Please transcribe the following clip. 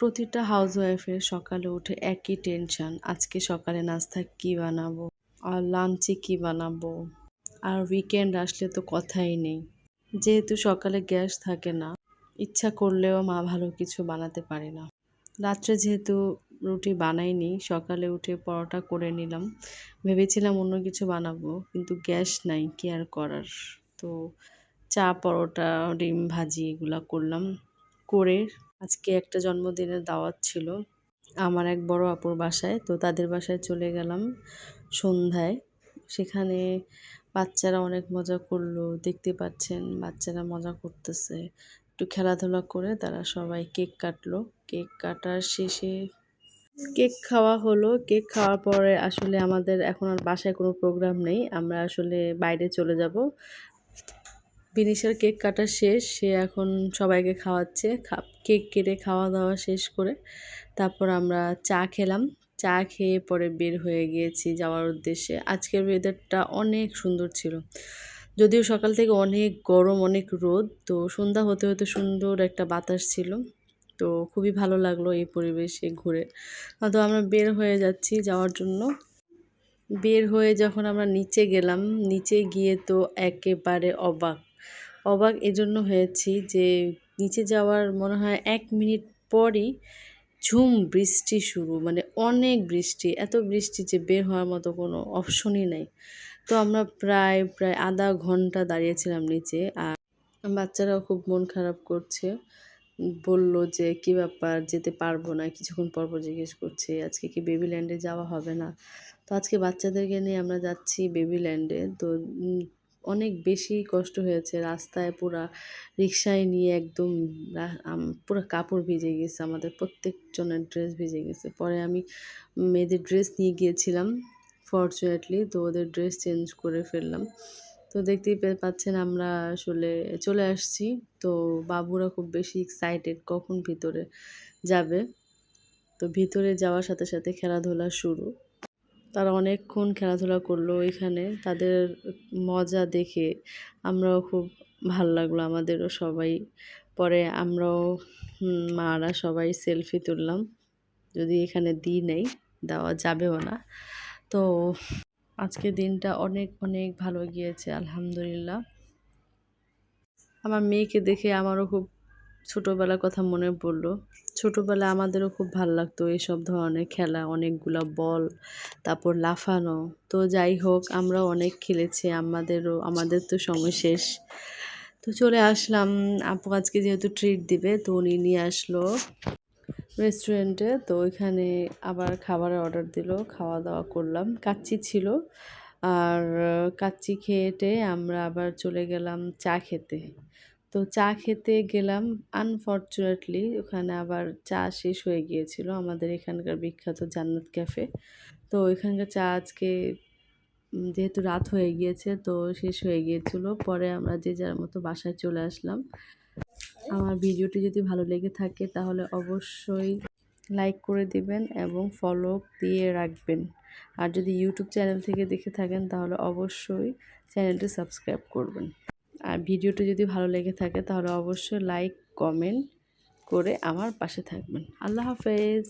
প্রতিটা হাউস ওয়াইফের সকালে উঠে একই টেনশন আজকে সকালে নাস্তা কি বানাবো? আর লাঞ্চে কি বানাবো? আর উইকেন্ড আসলে তো কথাই নেই। যেহেতু সকালে গ্যাস থাকে না, ইচ্ছা করলেও মা ভালো কিছু বানাতে পারে না। রাত্রে যেহেতু রুটি বানাইনি, সকালে উঠে পরোটা করে নিলাম। ভেবেছিলাম অন্য কিছু বানাবো, কিন্তু গ্যাস নাই, কি আর করার? তো চা, পরোটা, ডিম ভাজি এগুলো করলাম। করে আজকে একটা জন্মদিনের দাওয়াত ছিল। আমার এক বড় আপুর বাসায়, তো তাদের বাসায় চলে গেলাম সন্ধ্যায়। সেখানে বাচ্চারা অনেক মজা করল, দেখতে পাচ্ছেন বাচ্চারা মজা করতেছে। একটু খেলাধুলা করে তারা সবাই কেক কাটলো। কেক কাটার শেষে কেক খাওয়া হলো। কেক খাওয়ার পরে আসলে আমাদের এখন আর বাসায় কোনো প্রোগ্রাম নেই। আমরা আসলে বাইরে চলে যাব। বিনিশার কেক কাটা শেষ, সে এখন সবাইকে খাওয়াচ্ছে কেক কেটে খাওয়া দাওয়া শেষ করে তারপর আমরা চা খেলাম। চা খেয়ে পরে বের হয়ে গিয়েছি যাওয়ার উদ্দেশ্যে। আজকের ওয়েদারটা অনেক সুন্দর ছিল। যদিও সকাল থেকে অনেক গরম, অনেক রোদ, তো সন্ধ্যা হতে হতে সুন্দর একটা বাতাস ছিল। তো খুবই ভালো লাগল এই পরিবেশে ঘুরে। তো আমরা বের হয়ে যাচ্ছি যাওয়ার জন্য। বের হয়ে যখন আমরা নিচে গেলাম, নিচে গিয়ে তো একেবারে অবাক। অবাক এজন্য হয়েছি যে নিচে যাওয়ার মনে হয় এক মিনিট পরই ঝুম বৃষ্টি শুরু মানে অনেক বৃষ্টি, এত বৃষ্টি যে বের হওয়ার মতো কোনো অপশনই নাই। তো আমরা প্রায় প্রায় আধা ঘণ্টা দাঁড়িয়েছিলাম নিচে আর বাচ্চারাও খুব মন খারাপ করছে। বলল যে, কি ব্যাপার, যেতে পারব না, কিছুক্ষণ পর পর জিজ্ঞেস করছে, আজকে কি বেবিল্যান্ডে যাওয়া হবে না? তো আজকে বাচ্চাদেরকে নিয়ে আমরা যাচ্ছি বেবিল্যান্ডে তো অনেক বেশি কষ্ট হয়েছে। রাস্তায় পুরা রিক্সায় নিয়ে একদম পুরো কাপড় ভিজে গেছে আমাদের, প্রত্যেকজনের ড্রেস ভিজে গেছে। পরে আমি মেয়েদের ড্রেস নিয়ে গিয়েছিলাম ফর্চুনেটলি তো ওদের ড্রেস চেঞ্জ করে ফেললাম। তো দেখতেই পাচ্ছেন আমরা আসলে চলে আসছি। তো বাবুরা খুব বেশি এক্সাইটেড কখন ভিতরে যাবে। তো ভিতরে যাওয়ার সাথে সাথে খেলাধুলা শুরু। তারা অনেকক্ষণ খেলাধুলা করল এখানে। তাদের মজা দেখে আমরাও খুব ভালো লাগল আমাদেরও সবাই। পরে আমরাও মারা সবাই সেলফি তুললাম। যদি এখানে দিই নেই, দেওয়া যাবেও না। তো আজকে দিনটা অনেক অনেক ভালো গিয়েছে, আলহামদুলিল্লাহ। আমার মেয়েকে দেখে আমারও খুব ছোটোবেলার কথা মনে পড়ল। ছোটোবেলায় আমাদেরও খুব ভালো লাগতো এইসব ধরনের খেলা, অনেকগুলো বল, তারপর লাফানো। তো যাই হোক আমরা অনেক খেলেছি, আমাদেরও, আমাদের তো সময় শেষ। তো চলে আসলাম, আপু আজকে যেহেতু ট্রিট দিবে, তো উনি নিয়ে আসলো রেস্টুরেন্টে তো ওইখানে আবার খাবারের অর্ডার দিল খাওয়া দাওয়া করলাম। কাচ্চি ছিল। আর, কাচ্চি খেয়েটে আমরা আবার চলে গেলাম চা খেতে। তো চা খেতে গেলাম। আনফর্চুনেটলি ওখানে আবার চা শেষ হয়ে গিয়েছিল। আমাদের এখানকার বিখ্যাত জান্নাত ক্যাফে। তো এখানকার চা আজকে যেহেতু রাত হয়ে গিয়েছে তো শেষ হয়ে গিয়েছিল। পরে আমরা যে যার মতো বাসায় চলে আসলাম। আমার ভিডিওটি যদি ভালো লেগে থাকে তাহলে অবশ্যই লাইক করে দিবেন এবং ফলো দিয়ে রাখবেন। আর যদি ইউটিউব চ্যানেল থেকে দেখে থাকেন তাহলে অবশ্যই চ্যানেলটি সাবস্ক্রাইব করবেন। আর ভিডিওটি যদি ভালো লেগে থাকে তাহলে অবশ্যই লাইক কমেন্ট করে আমার পাশে থাকবেন। আল্লাহ হাফেজ।